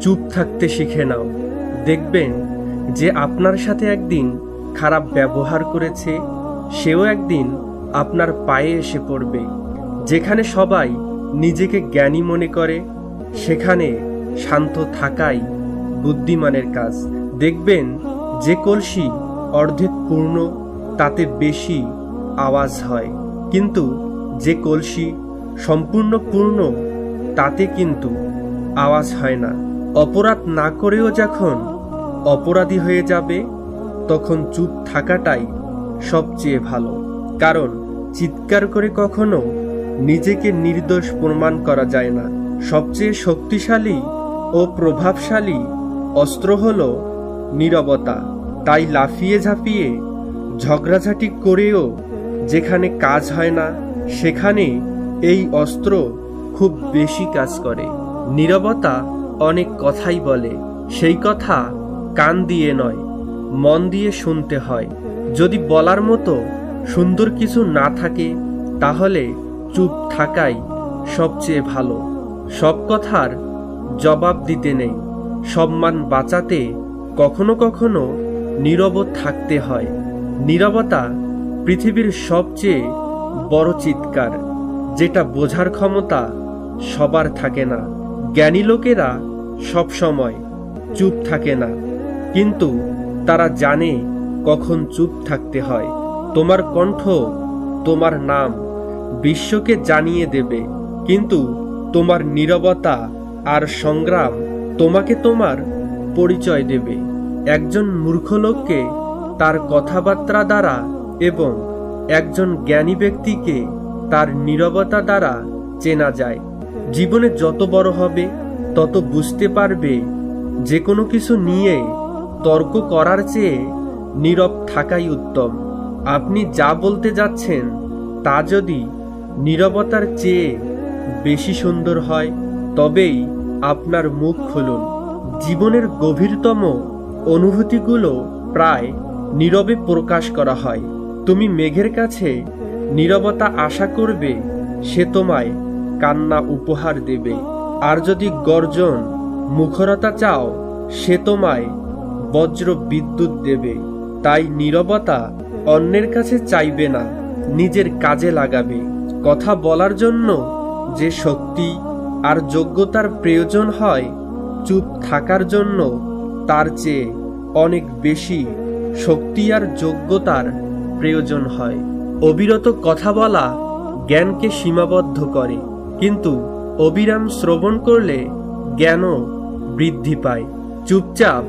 চুপ থাকতে শিখে নাও। দেখবেন যে আপনার সাথে একদিন খারাপ ব্যবহার করেছে, সেও একদিন আপনার পায়ে এসে পড়বে। যেখানে সবাই নিজেকে জ্ঞানী মনে করে, সেখানে শান্ত থাকাই বুদ্ধিমানের কাজ। দেখবেন যে কলসি অর্ধেক পূর্ণ, তাতে বেশি আওয়াজ হয়। কিন্তু যে কলসি সম্পূর্ণ পূর্ণ, তাতে কিন্তু আওয়াজ হয় না। অপরাধ না করেও যখন অপরাধী হয়ে যাবে, তখন চুপ থাকাটাই সবচেয়ে ভালো। কারণ চিৎকার করে কখনো নিজেকে নির্দোষ প্রমাণ করা যায় না। সবচেয়ে শক্তিশালী ও প্রভাবশালী অস্ত্র হল নীরবতা। তাই লাফিয়ে ঝাঁপিয়ে ঝগড়াঝাটি করেও যেখানে কাজ হয় না, সেখানে এই অস্ত্র খুব বেশি কাজ করে। নীরবতা অনেক কথাই বলে। সেই কথা কান দিয়ে নয়, মন দিয়ে শুনতে হয়। যদি বলার মতো সুন্দর কিছু না থাকে, তাহলে চুপ থাকাই সবচেয়ে ভালো। সব কথার জবাব দিতে নেই। সম্মান বাঁচাতে কখনো কখনো নীরব থাকতে হয়। নীরবতা পৃথিবীর সবচেয়ে বড় চিৎকার, যেটা বোঝার ক্ষমতা সবার থাকে না। জ্ঞানী লোকেরা সবসময় চুপ থাকে না। কিন্তু তারা জানে কখন চুপ থাকতে হয়। তোমার কণ্ঠ, তোমার নাম বিশ্বকে জানিয়ে দেবে। কিন্তু তোমার নীরবতা আর সংগ্রাম তোমাকে তোমার পরিচয় দেবে। একজন মূর্খ লোককে তার কথাবার্তা দ্বারা এবং একজন জ্ঞানী ব্যক্তিকে তার নীরবতা দ্বারা চেনা যায়। জীবনে যত বড় হবে তত বুঝতে পারবে, যে কোনো কিছু নিয়ে তর্ক করার চেয়ে নীরব থাকাই উত্তম। আপনি যা বলতে যাচ্ছেন, তা যদি নীরবতার চেয়ে বেশি সুন্দর হয়, তবেই আপনার মুখ খুলুন। জীবনের গভীরতম অনুভূতিগুলো প্রায় নীরবে প্রকাশ করা হয়। তুমি মেঘের কাছে নীরবতা আশা করবে, সে তোমায় কান্না উপহার দেবে। আর যদি গর্জন, মুখরতা চাও, সে তোমায় বজ্র বিদ্যুৎ দেবে। তাই নীরবতা অন্যের কাছে চাইবে না, নিজের কাজে লাগাবে। কথা বলার জন্য যে শক্তি আর যোগ্যতার প্রয়োজন হয়, চুপ থাকার জন্য তার চেয়ে অনেক বেশি শক্তি আর যোগ্যতার প্রয়োজন হয়। অবিরত কথা বলা জ্ঞানকে সীমাবদ্ধ করে, কিন্তু অবিরাম শ্রবণ করলে জ্ঞানও বৃদ্ধি পায়। চুপচাপ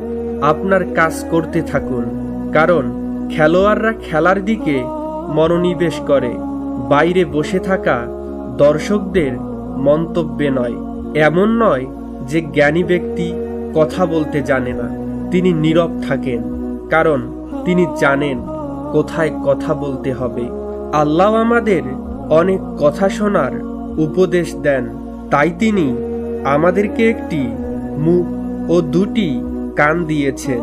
আপনার কাজ করতে থাকুন, কারণ খেলোয়াড়রা খেলার দিকে মনোনিবেশ করে। বাইরে বসে থাকা দর্শকদের মন্তব্যে নয়, এমন নয় যে জ্ঞানী ব্যক্তি কথা বলতে জানে না। তিনি নীরব থাকেন, কারণ তিনি জানেন কোথায় কথা বলতে হবে। আল্লাহ আমাদের অনেক কথা শোনার উপদেশ দেন। তাই তিনি আমাদেরকে একটি মুখ ও দুটি কান দিয়েছেন।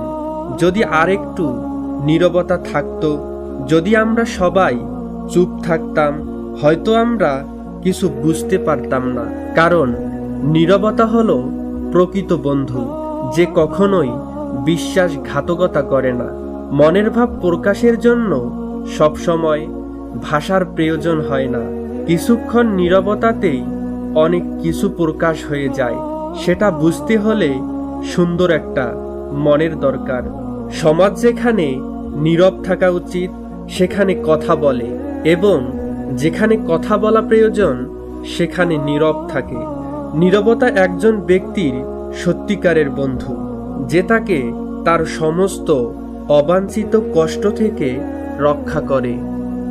যদি আরেকটু নীরবতা থাকতো, যদি আমরা সবাই চুপ থাকতাম, হয়তো আমরা কিছু বুঝতে পারতাম না। কারণ নীরবতা হলো প্রকৃত বন্ধু, যে কখনোই বিশ্বাসঘাতকতা করে না। মনের ভাব প্রকাশের জন্য সবসময় ভাষার প্রয়োজন হয় না। কিছুক্ষণ নীরবতাতেই অনেক কিছু প্রকাশ হয়ে যায়। সেটা বুঝতে হলে সুন্দর একটা মনের দরকার। সমাজ যেখানে নীরব থাকা উচিত, সেখানে কথা বলে এবং যেখানে কথা বলা প্রয়োজন, সেখানে নীরব থাকে। নীরবতা একজন ব্যক্তির সত্যিকারের বন্ধু, যে তাকে তার সমস্ত অবাঞ্ছিত কষ্ট থেকে রক্ষা করে।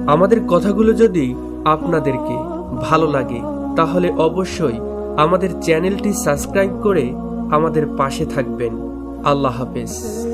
আমাদের কথাগুলো যদি আপনাদেরকে ভালো লাগে তাহলে অবশ্যই আমাদের চ্যানেলটি সাবস্ক্রাইব করে আমাদের পাশে থাকবেন। আল্লাহ হাফেজ।